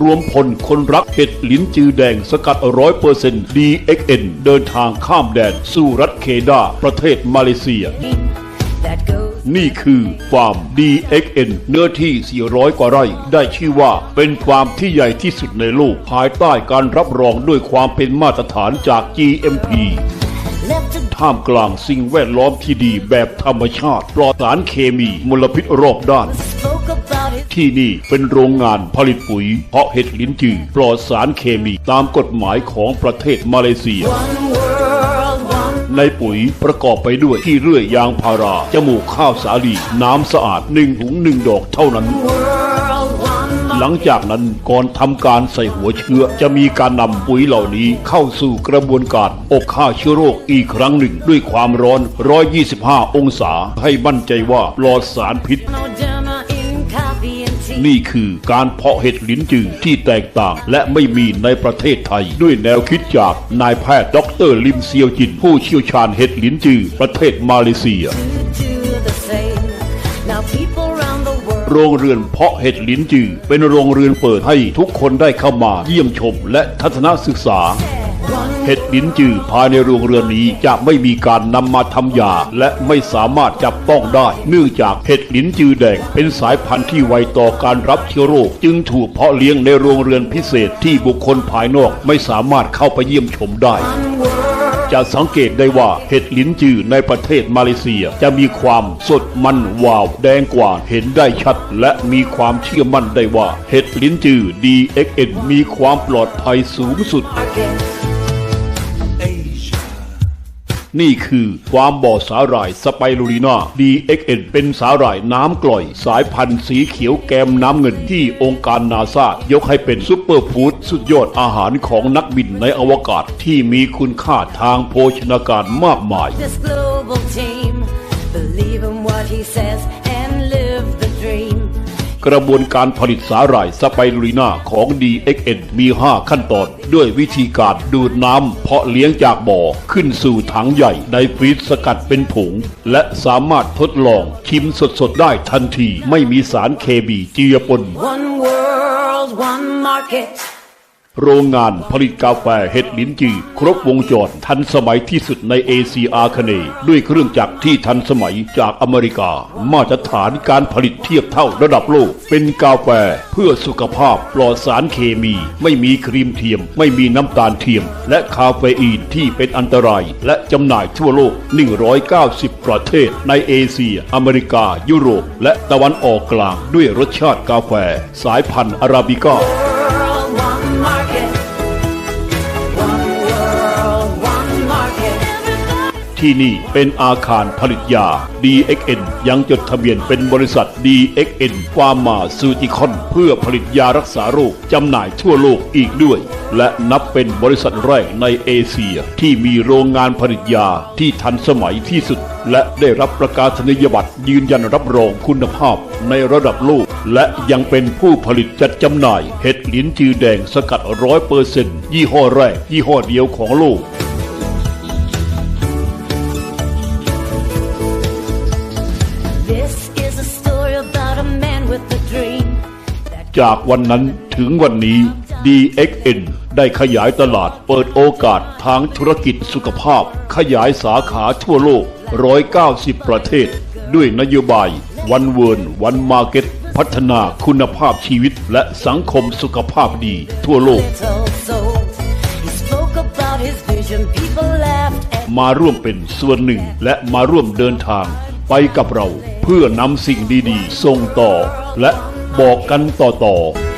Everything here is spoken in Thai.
รวมพลคนรักเห็ดลิ้นจือแดงสกัดร้อยเปอร์เซ็นต์ DXN เดินทางข้ามแดน สู่รัฐเคดา ประเทศมาเลเซีย นี่คือฟาร์ม DXN เนื้อที่ 400 กว่าไร่ ได้ชื่อว่าเป็นฟาร์มที่ใหญ่ที่สุดในโลก ภายใต้การรับรองด้วยความเป็นมาตรฐานจาก GMP ท่ามกลางสิ่งแวดล้อมที่ดีแบบธรรมชาติ ปลอดสารเคมีมลพิษรอบด้าน ที่นี่เป็นโรงงานผลิตปุ๋ย เพาะเห็ดลิ้นจือปลอดสารเคมีตามกฎหมายของประเทศมาเลเซีย ในปุ๋ยประกอบไปด้วยที่เรื่อยยางพารา จมูกข้าวสาลี น้ำสะอาดหนึ่งถุงหนึ่งดอกเท่านั้นหลังจากนั้นก่อนทำการใส่หัวเชื้อ จะมีการนำปุ๋ยเหล่านี้เข้าสู่กระบวนการอบฆ่าเชื้อโรคอีกครั้งหนึ่ง ด้วยความร้อน 125 องศา ให้มั่นใจว่าปลอดสารพิษ นี่คือการเพาะเห็ดลิ้นจือที่แตกต่างและไม่มีในประเทศไทย ด้วยแนวคิดจากนายแพทย์ดรลิมเซียวจิน ผู้เชี่ยวชาญเห็ดลิ้นจือ ประเทศมาเลเซียโรงเรือนเพาะเห็ดลิ้นจือ เป็นโรงเรือนเปิดให้ทุกคนได้เข้ามาเยี่ยมชมและทัศนศึกษา เห็ดลิ้นจือภายในโรงเรือนนี้จะไม่มีการนำมาทำยา และไม่สามารถจับต้องได้ เนื่องจากเห็ดลิ้นจือแดงเป็นสายพันธุ์ที่ไวต่อการรับเชื้อโรค จึงถูกเพาะเลี้ยงในโรงเรือนพิเศษที่บุคคลภายนอกไม่สามารถเข้าไปเยี่ยมชมได้จะสังเกตได้ว่าเห็ดลิ้นจือในประเทศมาเลเซียจะมีความสดมันวาว แดงกว่าเห็นได้ชัด และมีความเชื่อมั่นได้ว่าเห็ดลิ้นจือ DXN มีความปลอดภัยสูงสุด market. นี่คือความบ่อสาหร่ายสไปรูลินา DXN เป็นสาหร่ายน้ำกร่อย สายพันธุ์สีเขียวแกมน้ำเงินที่องค์การนาซายกให้เป็นซุปเปอร์ฟู้ดสุดยอดอาหารของนักบินในอวกาศที่มีคุณค่าทางโภชนาการมากมาย believe in what he says and live the dream. กระบวนการผลิตสาหร่ายสไปรูลินาของ DXN มี 5 ขั้นตอน ด้วยวิธีการดูดน้ำเพาะเลี้ยงจากบ่อขึ้นสู่ถังใหญ่ในฟรีซสกัดเป็นผง และสามารถทดลองชิมสดๆ ได้ทันที ไม่มีสารเคมีเจือปน One world, one market. โรงงานผลิตกาแฟเห็ดลินจือครบวงจรทันสมัยที่สุดในเอเชียอาคเนย์ด้วยเครื่องจักรที่ทันสมัยจากอเมริกา มาตรฐานการผลิตเทียบเท่าระดับโลก เป็นกาแฟเพื่อสุขภาพปลอดสารเคมี ไม่มีครีมเทียม ไม่มีน้ำตาลเทียม และคาเฟอีนที่เป็นอันตราย และจำหน่ายทั่วโลก 190 ประเทศในเอเชีย อเมริกา ยุโรป และตะวันออกกลางด้วยรสชาติกาแฟ สายพันธุ์อาราบิก้า ที่นี่เป็นอาคารผลิตยา DXN ยังจดทะเบียนเป็นบริษัท DXN Pharmaceutical เพื่อผลิตยารักษาโรคจำหน่ายทั่วโลกอีกด้วย และนับเป็นบริษัทแรกในเอเชียที่มีโรงงานผลิตยาที่ทันสมัยที่สุด และได้รับประกาศนียบัตรยืนยันรับรองคุณภาพในระดับโลก และยังเป็นผู้ผลิตจัดจำหน่าย เห็ดลิ้นจือแดงสกัดร้อยเปอร์เซนต์ยี่ห้อแรกยี่ห้อเดียวของโลก จากวันนั้นถึงวันนี้ DXN ได้ขยายตลาดเปิดโอกาสทางธุรกิจสุขภาพ ขยายสาขาทั่วโลก 190 ประเทศ ด้วยนโยบายวันเวิร์นวันมาเก็ตพัฒนาคุณภาพชีวิตและสังคมสุขภาพดีทั่วโลก มาร่วมเป็นส่วนหนึ่งและมาร่วมเดินทางไปกับเราเพื่อนำสิ่งดีๆ ส่งต่อและ บอกกันต่อๆ